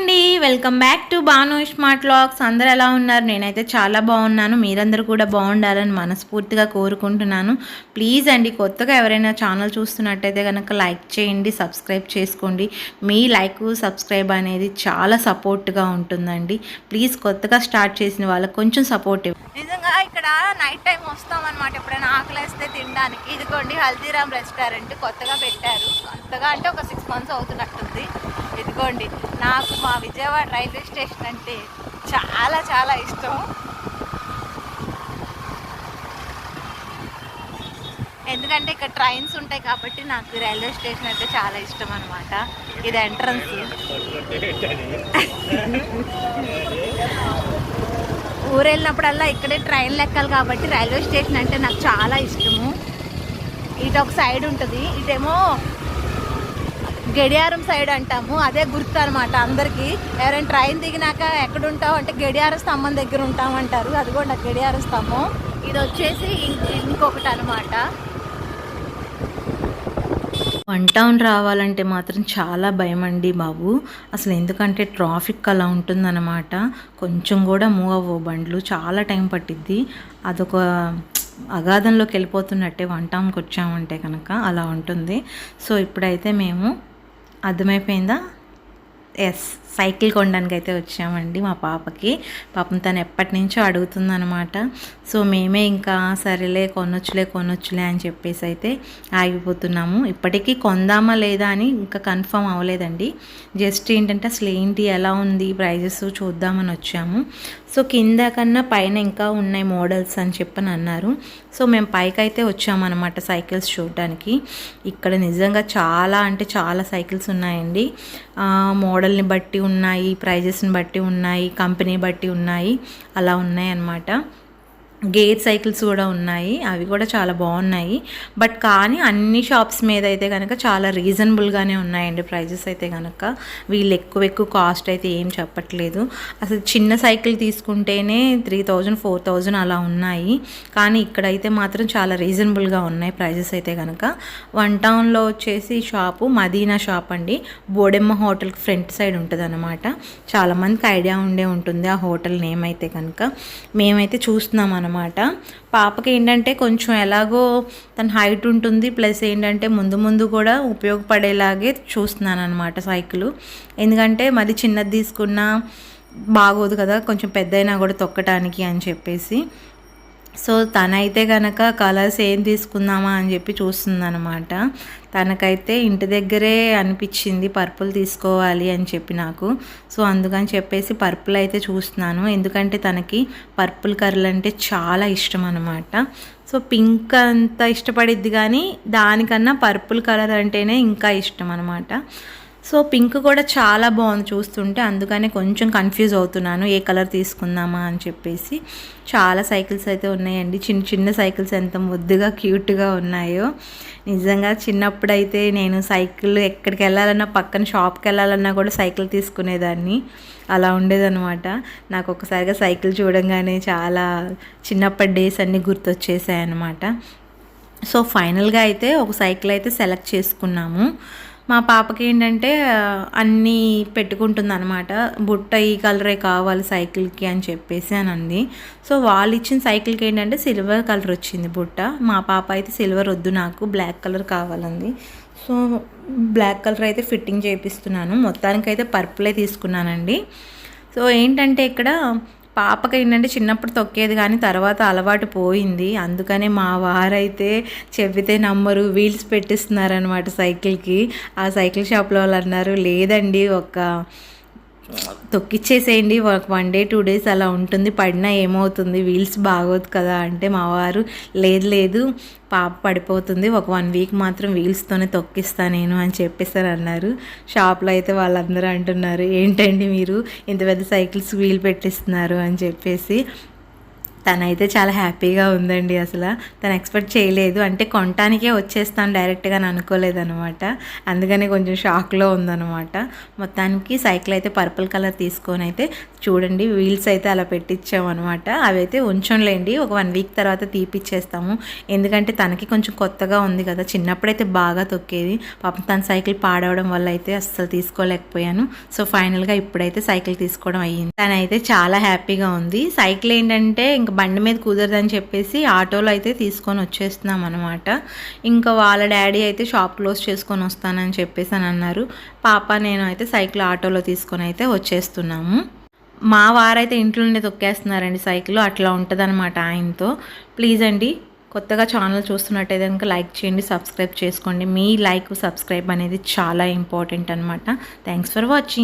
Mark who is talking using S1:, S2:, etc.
S1: అండి. Welcome back to Banu smart locks. అందరు ఎలా ఉన్నారు? నేనైతే చాలా బాగున్నాను. మీరందరూ కూడా బాగుండాలని మనస్ఫూర్తిగా కోరుకుంటున్నాను. ప్లీజ్ అండి కొత్తగా ఎవరైనా ఛానల్ చూస్తున్నట్టయితే కనుక లైక్ చేయండి సబ్స్క్రైబ్ చేసుకోండి. మీ లైక్ సబ్స్క్రైబ్ అనేది చాలా సపోర్ట్గా ఉంటుందండి. ప్లీజ్ కొత్తగా స్టార్ట్ చేసిన వాళ్ళకి కొంచెం సపోర్ట్ నిజంగా ఇక్కడ నైట్ టైం వస్తామన్నమాట ఎప్పుడైనా ఆకలేస్తే తినడానికి. ఇదిగోండి హల్దీరామ్ రెస్టారెంట్ కొత్తగా పెట్టారు. కొత్తగా అంటే ఒక సిక్స్ మంత్స్ అవుతున్నట్టుంది. ఇదిగోండి నాకు మా విజయవాడ రైల్వే స్టేషన్ అంటే చాలా చాలా ఇష్టం. ఎందుకంటే ఇక్కడ ట్రైన్స్ ఉంటాయి కాబట్టి నాకు రైల్వే స్టేషన్ అంటే చాలా ఇష్టం అనమాట ఇది ఎంట్రన్స్. ఊరు వెళ్ళినప్పుడల్లా ఇక్కడే ట్రైన్లు ఎక్కాలి కాబట్టి రైల్వే స్టేషన్ అంటే నాకు చాలా ఇష్టము. ఇటు ఒక సైడ్ ఉంటుంది. ఇదేమో గడియారం సైడ్ అంటాము. అదే గుర్తు అనమాట అందరికీ. ఎవరైనా ట్రైన్ దిగినాక ఎక్కడుంటావు అంటే గడియార స్తంభం దగ్గర ఉంటాం అంటారు అది కూడా గడియార స్తంభం. ఇది వచ్చేసి ఇంకొకటి అనమాట వన్ టౌన్ రావాలంటే మాత్రం చాలా భయం అండి బాబు. అసలు ఎందుకంటే ట్రాఫిక్ అలా ఉంటుందన్నమాట. కొంచెం కూడా మూవ్ అవ్వవు బండ్లు. చాలా టైం పట్టిద్ది. అదొక అగాధంలోకి వెళ్ళిపోతున్నట్టే వన్ టౌన్కి వచ్చామంటే కనుక అలా ఉంటుంది. సో ఇప్పుడైతే మేము అర్థమైపోయిందా? ఎస్ సైకిల్ కొనడానికి అయితే వచ్చామండి మా పాపకి. పాపం తను ఎప్పటి నుంచో అడుగుతుందనమాట సో మేమే ఇంకా సరేలే కొనొచ్చులే కొనొచ్చులే అని చెప్పేసి అయితే ఆగిపోతున్నాము. ఇప్పటికీ కొందామా లేదా అని ఇంకా కన్ఫర్మ్ అవ్వలేదండి. జస్ట్ ఏంటంటే అసలు ఏంటి ఎలా ఉంది ప్రైజెస్ చూద్దామని వచ్చాము. సో కింద కన్నా పైన ఇంకా ఉన్నాయి మోడల్స్ అని చెప్పని అన్నారు. సో మేము పైకైతే వచ్చామన్నమాట సైకిల్స్ చూడడానికి. ఇక్కడ నిజంగా చాలా అంటే చాలా సైకిల్స్ ఉన్నాయండి. మోడల్ని బట్టి ఉన్నాయి ప్రైజెస్ని బట్టి ఉన్నాయి కంపెనీ బట్టి ఉన్నాయి అలా ఉన్నాయి అన్నమాట గేర్ సైకిల్స్ కూడా ఉన్నాయి. అవి కూడా చాలా బాగున్నాయి. బట్ కానీ అన్ని షాప్స్ మీద అయితే కనుక చాలా రీజనబుల్గానే ఉన్నాయండి ప్రైజెస్ అయితే కనుక వీళ్ళు ఎక్కువ ఎక్కువ కాస్ట్ అయితే ఏం చెప్పట్లేదు. అసలు చిన్న సైకిల్ తీసుకుంటేనే త్రీ థౌజండ్ ఫోర్ థౌజండ్ అలా ఉన్నాయి. కానీ ఇక్కడైతే మాత్రం చాలా రీజనబుల్గా ఉన్నాయి ప్రైజెస్ అయితే కనుక వన్ టౌన్లో వచ్చేసి షాపు మదీనా షాప్ అండి. బోడెమ్మ హోటల్కి ఫ్రంట్ సైడ్ ఉంటుంది అనమాట చాలామందికి ఐడియా ఉండే ఉంటుంది ఆ హోటల్ నేమ్ అయితే కనుక మేమైతే చూస్తున్నాం అనమాట పాపకి ఏంటంటే కొంచెం ఎలాగో తన హైట్ ఉంటుంది ప్లస్ ఏంటంటే ముందు ముందు కూడా ఉపయోగపడేలాగే చూస్తున్నాను అనమాట సైకిల్. ఎందుకంటే మరి చిన్నది తీసుకున్నా బాగోదు కదా కొంచెం పెద్దయినా కూడా తొక్కటానికి అని చెప్పేసి. సో తనైతే కనుక కలర్స్ ఏం తీసుకుందామా అని చెప్పి చూస్తుందన్నమాట. తనకైతే ఇంటి దగ్గరే అనిపించింది పర్పుల్ తీసుకోవాలి అని చెప్పి నాకు. సో అందుకని చెప్పేసి పర్పుల్ అయితే చూస్తున్నాను. ఎందుకంటే తనకి పర్పుల్ కలర్ అంటే చాలా ఇష్టం అనమాట సో పింక్ అంత ఇష్టపడిద్ది కానీ దానికన్నా పర్పుల్ కలర్ అంటేనే ఇంకా ఇష్టం అనమాట సో పింక్ కూడా చాలా బాగుంది చూస్తుంటే అందుకనే కొంచెం కన్ఫ్యూజ్ అవుతున్నాను. ఏ కలర్ తీసుకుందామా అని చెప్పేసి. చాలా సైకిల్స్ అయితే ఉన్నాయండి. చిన్న చిన్న సైకిల్స్ ఎంత ముద్దుగా క్యూట్గా ఉన్నాయో. నిజంగా చిన్నప్పుడైతే నేను సైకిల్ ఎక్కడికి వెళ్ళాలన్నా పక్కన షాప్కి వెళ్ళాలన్నా కూడా సైకిల్ తీసుకునేదాన్ని. అలా ఉండేదన్నమాట. నాకు ఒకసారిగా సైకిల్ చూడంగానే చాలా చిన్నప్పటి డేస్ అన్నీ గుర్తొచ్చేసాయి అన్నమాట సో ఫైనల్గా అయితే ఒక సైకిల్ అయితే సెలెక్ట్ చేసుకున్నాము. మా పాపకి ఏంటంటే అన్నీ పెట్టుకుంటుంది అనమాట బుట్ట ఈ కలరే కావాలి సైకిల్కి అని చెప్పేసి అని అంది. సో వాళ్ళు ఇచ్చిన సైకిల్కి ఏంటంటే సిల్వర్ కలర్ వచ్చింది బుట్ట. మా పాప అయితే సిల్వర్ వద్దు నాకు బ్లాక్ కలర్ కావాలంది. సో బ్లాక్ కలర్ అయితే ఫిట్టింగ్ చేపిస్తున్నాను. మొత్తానికైతే పర్పులే తీసుకున్నానండి. సో ఏంటంటే ఇక్కడ పాపకి ఏంటంటే చిన్నప్పుడు తొక్కేది కానీ తర్వాత అలవాటు పోయింది. అందుకనే మా వారైతే చెబితే నమ్మరు వీల్స్ పెట్టిస్తున్నారనమాట సైకిల్కి. ఆ సైకిల్ షాప్లో వాళ్ళు అన్నారు లేదండి ఒక తొక్కిచ్చేసేయండి ఒక వన్ డే టూ డేస్ అలా ఉంటుంది. పడినా ఏమవుతుంది? వీల్స్ బాగోదు కదా అంటే మా వారు లేదు లేదు పాప పడిపోతుంది ఒక వన్ వీక్ మాత్రం వీల్స్తోనే తొక్కిస్తా నేను అని చెప్పేసారు అన్నారు. షాప్లో అయితే వాళ్ళందరూ అంటున్నారు ఏంటండి మీరు ఇంత పెద్ద సైకిల్స్ వీల్ పెట్టిస్తున్నారు అని చెప్పేసి. తనైతే చాలా హ్యాపీగా ఉందండి అసలు. తను ఎక్స్పెక్ట్ చేయలేదు. అంటే కొనటానికే వచ్చేస్తాను డైరెక్ట్గా అని అనుకోలేదనమాట అందుకని కొంచెం షాక్లో ఉందనమాట మొత్తానికి సైకిల్ అయితే పర్పుల్ కలర్ తీసుకొని అయితే చూడండి వీల్స్ అయితే అలా పెట్టించామన్నమాట. అవి అయితే ఉంచంలేండి. ఒక వన్ వీక్ తర్వాత తీపిచ్చేస్తాము. ఎందుకంటే తనకి కొంచెం కొత్తగా ఉంది కదా. చిన్నప్పుడైతే బాగా తొక్కేది. పాపం తన సైకిల్ పాడవడం వల్ల అయితే అస్సలు తీసుకోలేకపోయాను. సో ఫైనల్గా ఇప్పుడైతే సైకిల్ తీసుకోవడం అయ్యింది. తనైతే చాలా హ్యాపీగా ఉంది. సైకిల్ ఏంటంటే ఇంకా బండి మీద కుదరదని చెప్పేసి ఆటోలో అయితే తీసుకొని వచ్చేస్తున్నాం అనమాట ఇంకా వాళ్ళ డాడీ అయితే షాప్ క్లోజ్ చేసుకొని వస్తానని చెప్పేసి అని అన్నారు. పాప నేను అయితే సైకిల్ ఆటోలో తీసుకొని అయితే వచ్చేస్తున్నాము. మా వారైతే ఇంట్లో నుండి తొక్కేస్తున్నారండి సైకిల్. అట్లా ఉంటుందన్నమాట ఆయనతో. ప్లీజ్ అండి కొత్తగా ఛానల్ చూస్తున్నట్టయితే కనుక లైక్ చేయండి సబ్స్క్రైబ్ చేసుకోండి. మీ లైక్ సబ్స్క్రైబ్ అనేది చాలా ఇంపార్టెంట్ అనమాట థ్యాంక్స్ ఫర్ వాచింగ్.